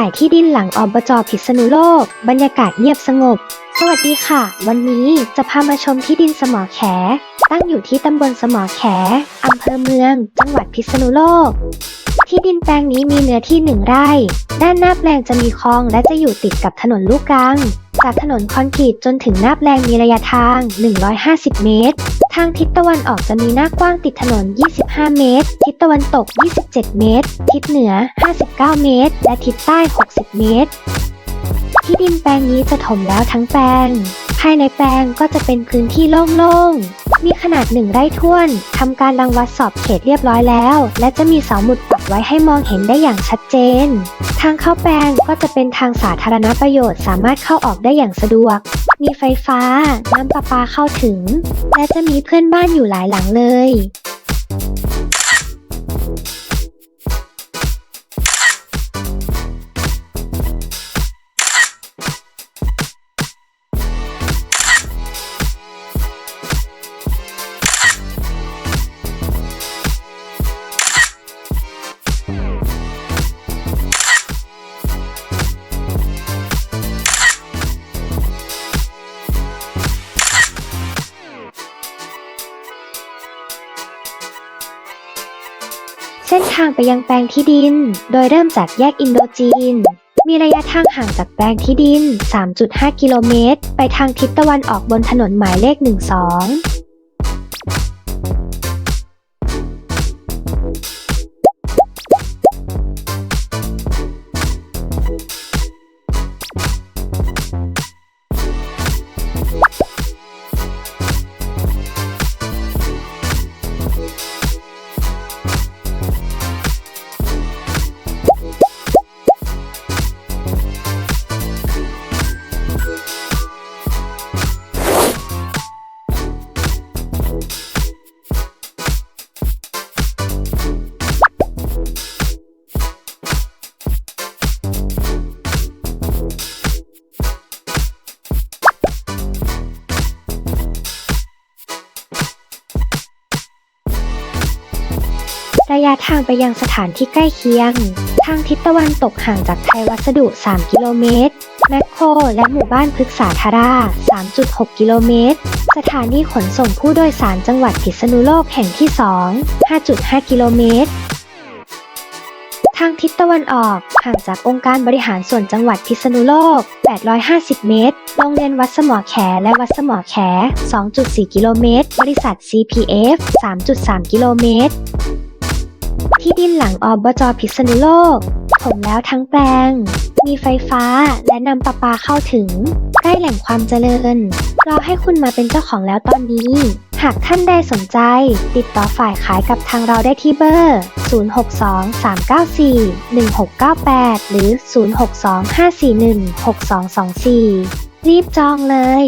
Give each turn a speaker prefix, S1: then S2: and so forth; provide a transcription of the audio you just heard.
S1: ขายที่ดินหลังอบจพิษณุโลก บรรยากาศเงียบสงบ สวัสดีค่ะ วันนี้จะพามาชมที่ดินสมอแข ตั้งอยู่ที่ตำบลสมอแขอำเภอเมือง จังหวัดพิษณุโลก ที่ดินแปลงนี้มีเนื้อที่หนึ่งไร่ ด้านหน้าแปลงจะมีคลองและจะอยู่ติดกับถนนลูกรัง จากถนนคอนกรีตจนถึงหน้าแปลงมีระยะทาง 150 เมตร ทางทิศตะวันออกจะมีหน้ากว้างติดถนน 25 เมตร ทิศตะวันตก 27 เมตร ทิศเหนือ 59 เมตร และทิศใต้ 60 เมตร ที่ดินแปลงนี้จะถมแล้วทั้งแปลง ภายในแปลงก็จะเป็นพื้นที่โล่งๆ มีขนาดหนึ่งไร่ท้วน ทำการรังวัดสอบเขตเรียบร้อยแล้ว และจะมีเสาหมุดปักไว้ให้มองเห็นได้อย่างชัดเจน ทางเข้าแปลงก็จะเป็นทางสาธารณประโยชน์สามารถเข้าออกได้อย่างสะดวก มีไฟฟ้า น้ำประปาเข้าถึง และจะมีเพื่อนบ้านอยู่หลายหลังเลย เส้นทางไปยังแปลงที่ดิน โดยเริ่มจากแยกอินโดจีน มีระยะทางห่างจากแปลงที่ดิน 3.5 กิโลเมตร ไปทางทิศตะวันออกบนถนนหมายเลข 12 ระยะทางไปยังสถานที่ใกล้เคียง ทางทิศตะวันตกห่างจากไทยวัสดุ 3 กิโลเมตร แมคโคร และหมู่บ้านพฤกษาธารา 3.6 กิโลเมตร สถานีขนส่งผู้โดยสารจังหวัดพิษณุโลกแห่งที่ 2 5.5 กิโลเมตร ทางทิศตะวันออกห่างจากองค์การบริหารส่วนจังหวัดพิษณุโลก 850 เมตร โรงเรียนวัดสมอแขและวัดสมอแข 2.4 กิโลเมตร บริษัท CPF 3.3 กิโลเมตร ที่ดินหลังอบจพิษณุโลก ถมแล้วทั้งแปลง มีไฟฟ้าและนำประปาเข้าถึง ใกล้แหล่งความเจริญ รอให้คุณมาเป็นเจ้าของแล้วตอนนี้ หากท่านใดสนใจ ติดต่อฝ่ายขายกับทางเราได้ที่เบอร์ 062-394-1698 หรือ 062-541-6224 รีบจองเลย